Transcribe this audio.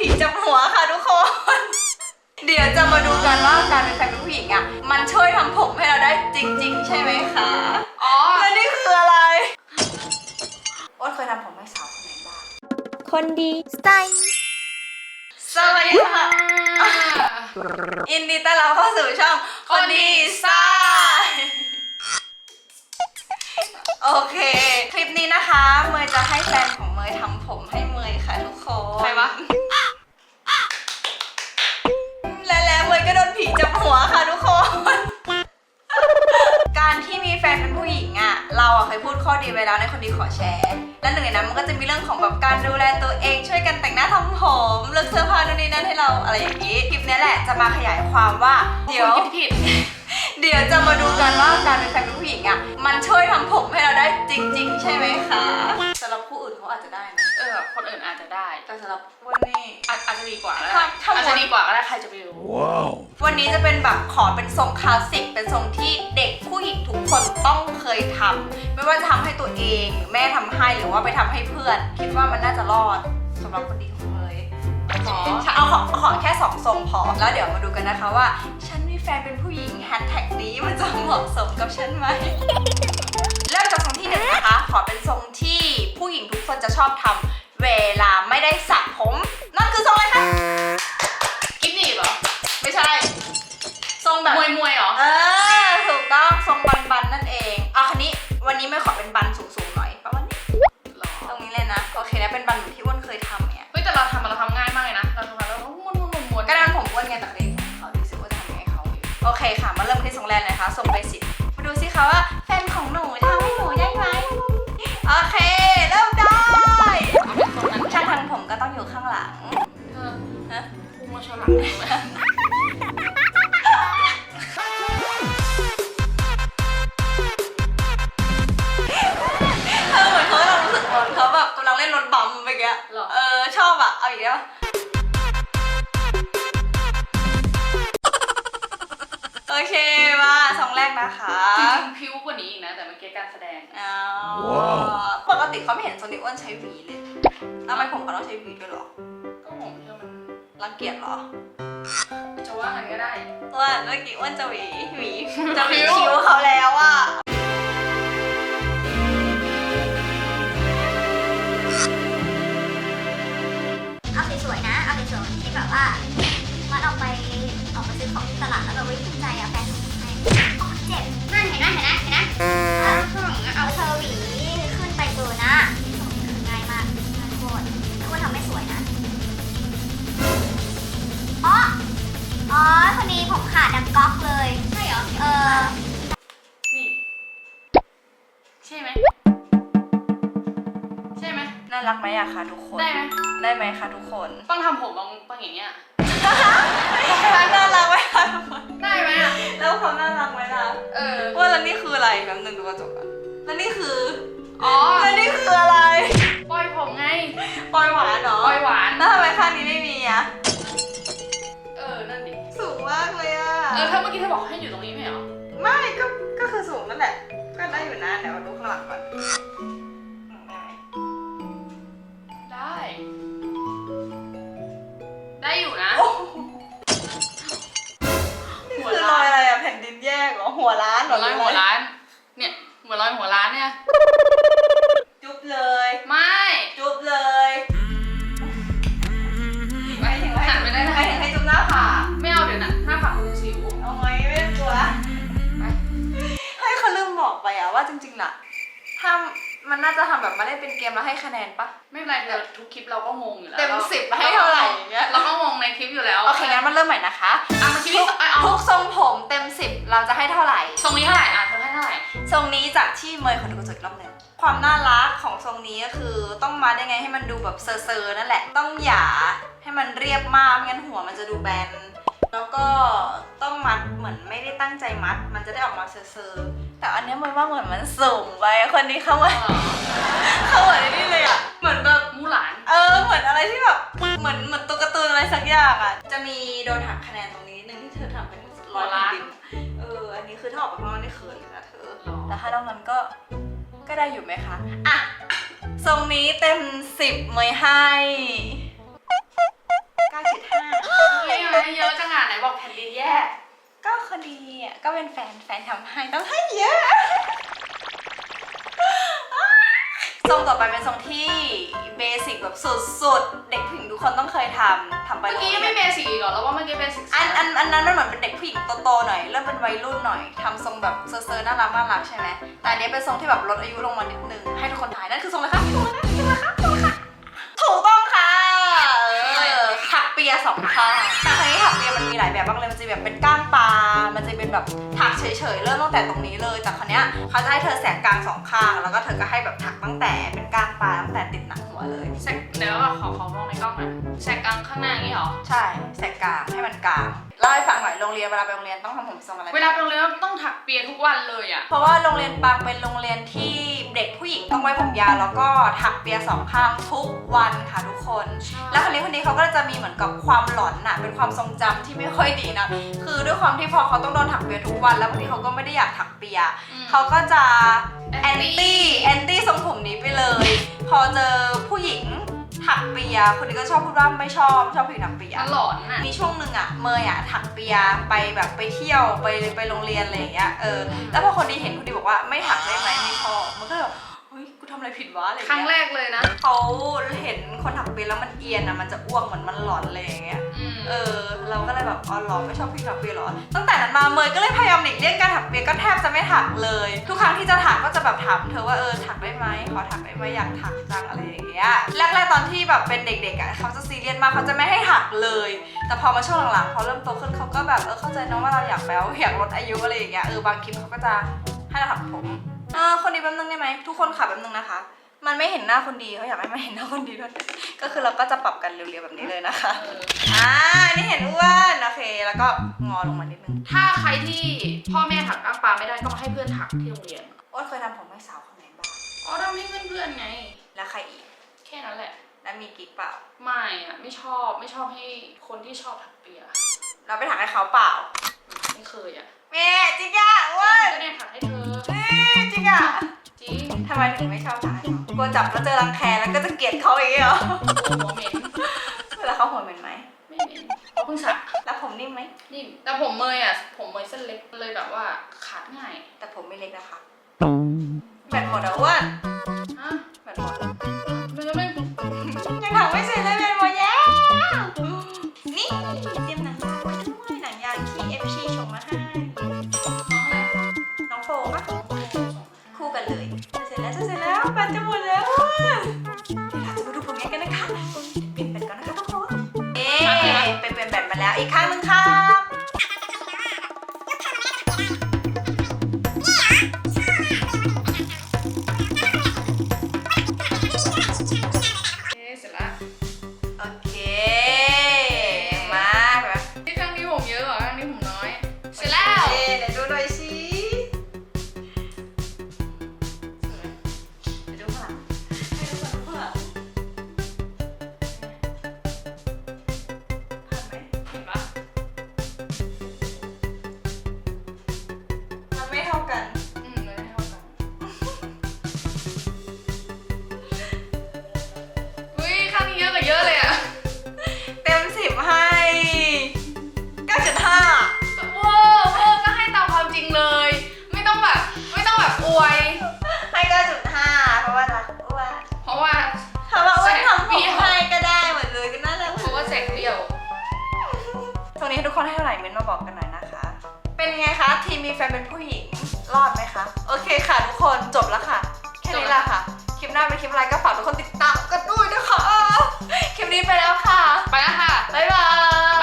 ผีจับหัวค่ะทุกคน เดี๋ยวจะมาดูกันว่าการเป็นแฟนเป็นผู้หญิงอะ มันช่วยทำผมให้เราได้จริง ๆ ใช่ไหมคะ อ๋อ และนี่คืออะไรอ้นเคยทำผมให้สาวคนไหนบ้าง คนดีสไตล์ สวัสดีค่ะยินดีต้อนรับเข้าสู่ช่องคนดีซ่าโอเค คลิปนี้นะคะ เมย์จะให้แฟนของเมย์ทำผมให้เมย์ค่ะทุกคน ใครวะและ ไว้แล้วในคนดีขอแชร์ และหนึ่งในนั้นมันก็จะมีเรื่องของแบบการดูแลตัวเอง ช่วยกันแต่งหน้าทำผมเลือกเสื้อผ้านู่นนี่นั่นให้เราอะไรอย่างนี้คลิปนี้แหละจะมาขยายความว่าเดี๋ยวคุณคิดผิด เดี๋ยวจะมาดูกันว่าการเป็นแฟนเป็นผู้หญิงอะมันช่วยทำผมให้เราได้จริง ๆ ใช่ไหมคะสำหรับผู้อื่นเขาอาจจะได้นะเออคนอื่นอาจจะได้แต่สำหรับวันนี้อาจอาจจะดีกว่าแล้วถ้าถ้าอาจจะดีกว่าก็ได้ใครจะไปรู้ วันนี้จะเป็นแบบขอเป็นทรงคลาสสิก เป็นทรงที่เด็กผู้หญิงทุกคนต้องเคยทำไม่ว่าจะทำให้ตัวเองหรือแม่ทำให้หรือว่าไปทำให้เพื่อน คิดว่ามันน่าจะรอดสำหรับคนดีของเลยหรอเอาขอขอแค่สองทรงพอแล้วเดี๋ยวมาดูกันนะคะว่า ฉันมีแฟนเป็นผู้หญิงแฮชแท็กนี้มันจะเหมาะสมกับฉันไหม เริ่มจากทรงที่หนึ่งนะคะ ขอเป็นทรงที่ผู้หญิงทุกคนจะชอบทำเวลาไม่ได้สระผม นั่นคือทรงอะไรคะ กิฟหนีบเหรอ ไม่ใช่ ทรง แบบมวยมวยเหรอ เออถูกต้องทรงบันบันๆนั่นเองเอาคันนี้วันนี้ไม่ขอเป็นบันสูงๆหน่อยประมาณนี้หรอตรงนี้เลยนะโอเคนะเป็นบันเหมือนที่อ้วนเคยทำเนี่ยเฮ้ยแต่เราทำเราทำง่ายมากเลยนะ เราทำแล้วม้วนม้วนม้วนม้วนก็ดันผมอ้วนไงแต่ก็ได้ผมเขาดูสิว่าทำยังไงเขาอยู่โอเคค่ะมาเริ่มที่ทรงแรกเลยนะคะทรงเบสิกมาดูสิคะว่าแฟนของหนูทำให้หนูได้ไหมโอเคเริ่มได้เอาเป็นตรงนั้นช่างทำผมก็ต้องอยู่ข้างหลังเออฮะพุ่งมาชนหลัง อชอบอะเอาอีกแล้วโอเคมาสองแรกนะคะจริงๆพิ้วกว่านี้อีกนะ แต่เมื่อกี้การแสดงอ๋อปกติเขาไม่เห็นโซนิอ้วนใช้หวีเลยทำไมผมเขาต้องใช้หวีด้วยเหรอก็ผมเชื่อมันรังเกียจเหรอจะว่างันก็ได้ อ้วนเมื่อกี้อ้วนจะหวีหวีจะหวีคิ้วคิ้วเขา น่ารักไหมอะคะทุกคน ได้ไหมได้ไหมคะทุกคนต้องทำผมบางบางอย่างเงี้ย น่ารักไหมคะทุกคน ได้ไหมอะ แล้วความน่ารักไหมล่ะเออ ว่าแล้วนี่คืออะไรแป๊บนึงดูกระจกก่อนแล้วนี่คืออ๋อแล้วนี่คืออะไร ปล่อยผมไงปอยหวานเหรอปล่อยหวาน แล้วทำไมข้างนี้ไม่มีอะเออ นั่นดิ สูงมากเลยอะเออ ถ้าเมื่อกี้เธอบอกให้อยู่ตรงนี้ไม่เหรอ ไม่ก็ ก็คือสูงนั่นแหละ ก็ได้อยู่นะเดี๋ยวมาดูข้างหลังก่อน หรอหัวล้านเหรหัอวร้อยหัวล้าน เนี่ยหัวร้อยหัวล้านเนี่ย จุ๊บเลย ไม่ จุ๊บเลยไปถึงหันไปได้ให้ไหมให้จุ๊บหน้าผากไม่เอาเดี๋ยวนะหน้าผากคุณสิวเอาไหมไม่เป็นตัวไปให้เขาลืมบอกไปอะว่าจริงๆน่ะถ้า มันน่าจะทำแบบมาเล่นเป็นเกมแล้วให้คะแนนปะ ไม่เป็นไรเธอทุกคลิปเราก็งงอยู่แล้วเต็มราสิบให้เท่าไหร่อย่างเงี้ย เราก็งงในคลิปอยู่แล้วโอเคงั้นมันเริ่มใหม่นะคะอะมาคลิปทุที่กเอาเอาทุกทรงผมเต็มสิบเราจะให้เท่าไหร่ตรงนี้เท่าไหร่อะเธอให้เท่าไหร่ทรงนี้จากที่เมย์ขอดูกระจกอีกรอบหนึ่งความน่ารักของทรงนี้ก็คือต้องมาได้ไงให้มันดูแบบเซอร์ๆนั่นแหละ ต้องหยาให้มันเรียบมากไม่งั้นหัวมันจะดูแบน แล้วก็ต้องมัดเหมือนไม่ได้ตั้งใจมัด มันจะได้ออกมาเซอร์ๆ แต่อันนี้ยมันว่าเหมือนมันสูงไปคนนี้เข้ามาเข้ามาในนี่เลยอะ เหมือนแบบมูหลาน เออ เหมือนอะไรที่แบบ เหมือนเหมือนตัวการ์ตูนอะไรสักอย่างอะ จะมีโดนหักคะแนนตรงนี้นิดนึงที่เธอทำเป็นร้อยล้านเออ อันนี้คือถ้าออกไปข้างนอกนี่เขินเลยนะเธอ แต่ถ้าเรามันก็ ก็ได้อยู่ไหมคะ อะ ทรงนี้เต็มสิบเมยให้9.5 เฮ้ยทำไมเยอะจังอะไหนบอกแผ่นดินแย่ เป็นแฟนแฟนทำให้ต้องให้เยอะทรงต่อไปเป็นทรงที่เบสิกแบบสุดๆ เด็กผู้หญิงทุกคนต้องเคยทำทำไปเมื่อกี้โรงยังเรีไม่ยนเบสิกอีกเหรอแล้วว่าเมื่อกี้เบสิกอันอันอันนั้นมันเหมือนเป็นเด็กผู้หญิงโตๆหน่อยเริ่มเป็นวัยรุ่นหน่อยทำทรงแบบเซอร์ๆน่ารักน่ารักใช่ไหมแต่อันนี้เป็นทรงที่แบบลดอายุลงมานิดนึงให้ทุกคนถ่ายนั่นคือทรงอะไรคะทรงอะไรคะทรงอะไรคะทรงอะไรคะถูกต้องค่ะเออถักเปียสองข้างแต่ครั้นี้ถักเปียมันมีหลายแบบมากเลยมันจะแบบเป็นก้าน แบบถักเฉยๆ เริ่มตั้งแต่ตรงนี้เลย แต่ครั้นี้ยเขาจะให้เธอแสกกลางสองข้าง แล้วก็เธอก็ให้แบบถักตั้งแต่เป็นก้านปลาตั้งแต่ติดหนังหัวเลยแซกเดี๋ยวอะขอขอมองในกล้องหน่อยแซกกลางข้างหน้าอย่างนี้เหรอ ใช่ แสกกลางให้มันกลาง เล่าให้ฟังหน่อยโรงเรียนเวลาไปโรงเรียนต้องทำผมทรงอะไร เวลาไปโรงเรียนต้องถักเปียทุกวันเลยอะ เพราะว่าโรงเรียนปางเป็นโรงเรียนที่เด็กผู้หญิงต้องไว้ผมยาวแล้วก็ถักเปียสองข้างทุกวันค่ะทุกคน แล้วคนนี้คนนี้เขาก็จะมีเหมือนกับความหลอนน่ะเป็นความทรงจำที่ไม่ค่อยดีนะคือด้วยความที่พอเขาต้องโดนถักเปียทุกวัน แล้วบางทีเขาก็ไม่ได้อยากถักเปียอืมเขาก็จะแอแอนนตี้ตี้แอนตี้ทรงผมนี้ไปเลย พอเจอผู้หญิง ถักเปีย คนนี้ก็ชอบพูดว่าไม่ชอบชอบผู้หญิงถักเปีย มันหลอนอะ มีช่วงหนึ่งอะเมย์อะถักเปียไปแบบไปเที่ยวไปไปโรงเรียนอะไรอย่างเงี้ยเออแล้วพอคนดีเห็นคนดีบอกว่าไม่ถักได้ไหมไม่ชอบมันก็เลยแบบเฮ้ยกูทำอะไรผิดวะอะไรอย่างครั้งเงี้ยแรกเลยนะ เขาเห็นคนถักเปียแล้วมันเอียนอะมันจะอ้วกเหมือนมันหลอนอะไรอย่างเงี้ยอืม เออเราก็เลยแบบอ๋อหรอไม่ชอบพี่ถักเปียหรอ ตั้งแต่นั้นมาเมย์ก็เลยพยายามหลีกเลี่ยงการถักเปียก็แทบจะไม่ถักเลย ทุกครั้งที่จะถักก็จะแบบถามเธอว่าเออถักได้ไหมขอถักได้ไหมอยากถักจังอะไรอย่างเงี้ยแรกๆตอนที่แบบเป็นเด็กๆอะเขาจะซีเรียสมากเขาจะไม่ให้ถักเลย แต่พอมาช่วงหลังๆพอเริ่มโตขึ้นเขาก็แบบเออเข้าใจนะว่าเราอยากแล้วอยากลดอายุอะไรอย่างเงี้ยเออบางคลิปเขาก็จะให้เราถักผมเออคนดีแป๊บนึงได้ไหมทุกคนขับแป๊บนึงนะคะ มันไม่เห็นหน้าคนดีเขาอยากให้มาเห็นหน้าคนดีด้วย ก็คือเราก็จะปรับกันเร็วๆแบบนี้เลยนะคะเอออ่านี่เห็นอ้วนโอเคแล้วก็งอลงมานิดนึงถ้าใครที่พ่อแม่ถักกลางปลาไม่ได้ก็มาให้เพื่อนถักที่โรงเรียนอ้วนเคยทำผมให้สาวคนไหนบ้างอ๋อทำให้เพื่อนๆไง แล้วใครอีก แค่นั้นแหละ แล้วมีกิ๊กเปล่า ไม่อะไม่ชอบไม่ชอบให้คนที่ชอบถักเปียเราไปถักให้เขาเปล่า ไม่เคยอะแม่จริงอะอ้วนก็เนี่ยถักให้เธอ เอ้ยจริงอะ จริงทำไมถึงไม่ชอบถักให้เขากลัวจับแล้วเจอรังแคแล้วก็จะเกลียดเขาอย่างเงี้ยเหรอหัวเหม็นเวลาเขาหัวเหม็นไหมไม่เหม็นเพราะเพิ่งสระแล้วผมนิ่มไหมนี่แต่ผมเมยอะ ผมเมยเส้นเล็กเลยแบบว่าขาดง่ายแต่ผมไม่เล็กนะคะแบตหมดอะอ้วนฮะแบตหมดมันจะไม่ยังถักไม่เสร็จ เลยจะเสร็จแล้วจะเสร็จแล้วแบตจะหมดแล้ว นี้ทุกคนให้เท่าไหร่เม้นมาบอกกันหน่อยนะคะ เป็นไงคะทีมมีแฟนเป็นผู้หญิงรอดไหมคะ โอเคค่ะทุกคนจบแล้วค่ะ แค่นี้ละค่ะ คลิปหน้าเป็นคลิปอะไรก็ฝากทุกคนติดตามกันด้วยนะคะ คลิปนี้ไปแล้วค่ะ ไปแล้วค่ะ บ๊ายบาย